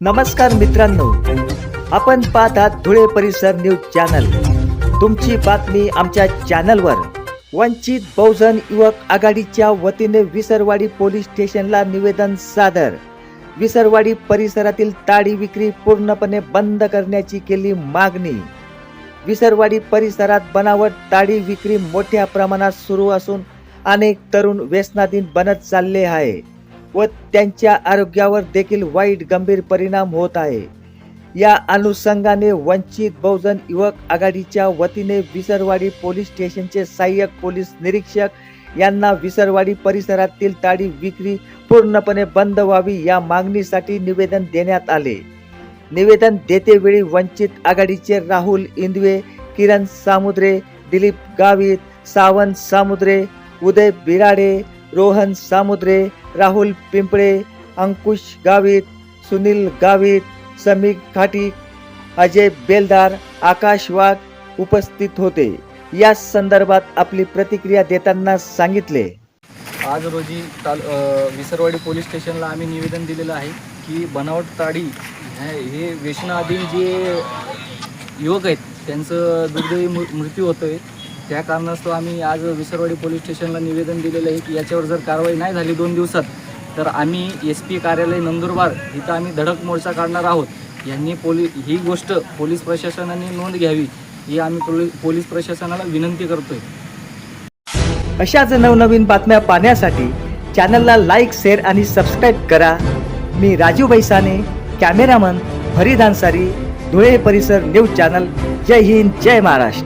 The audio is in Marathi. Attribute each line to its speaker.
Speaker 1: नमस्कार मित्रांनो. आपण पाहतात धुळे परिसर न्यूज चॅनल. तुमची बातमी आमच्या चॅनलवर. वंचित बहुजन युवक आघाडीच्या वतीने विसरवाडी पोलीस स्टेशनला निवेदन सादर. विसरवाडी परिसरातील ताडी विक्री पूर्णपणे बंद करण्याची केली मागणी. विसरवाडी परिसरात बनावट ताडी विक्री मोठ्या प्रमाणात सुरू असून अनेक तरुण व्यसनाधीन बनत चालले आहे. व त्यांच्या आरोग्यावर देखील वाईट गंभीर परिणाम होत आहे. या अनुषंगाने वंचित बहुजन युवक आघाडीच्या वतीने विसरवाडी पोलीस स्टेशनचे सहाय्यक पोलीस निरीक्षक यांना विसरवाडी परिसरातील ताडी विक्री पूर्णपणे बंद व्हावी या मागणीसाठी निवेदन देण्यात आले. निवेदन देतेवेळी वंचित आघाडीचे राहुल इंदवे किरण सामुद्रे दिलीप गावित सावंत सामुद्रे उदय बिराडे रोहन सामुद्रे राहुल पिंपळे अंकुश गावित सुनील गावित समीक खाटीक अजय बेलदार आकाश वाघ उपस्थित होते. या संदर्भात आपली प्रतिक्रिया देताना सांगितले.
Speaker 2: आज रोजी ताल विसरवाडी पोलीस स्टेशनला आम्ही निवेदन दिलेलं आहे की बनावट ताडी हे व्यसनाधीन जे युवक आहेत त्यांचं दुर्दैवी मृ मृत्यू होतो आहे त्या कारणास्तव आम्ही आज विसरवाडी पोलीस स्टेशनला निवेदन दिलेलं आहे की याच्यावर जर कारवाई नाही झाली दोन दिवसात तर आम्ही एस पी कार्यालय नंदुरबार इथं आम्ही धडक मोर्चा काढणार आहोत. यांनी पोली ही गोष्ट पोलीस प्रशासनाने नोंद घ्यावी ही आम्ही पोली पोलीस प्रशासनाला विनंती करतोय.
Speaker 1: अशाच नवनवीन बातम्या पाहण्यासाठी चॅनलला लाईक शेअर आणि सबस्क्राईब करा. मी राजू बैसाने कॅमेरामन फरीद अन्सारी धुळे परिसर न्यूज चॅनल. जय हिंद जय महाराष्ट्र.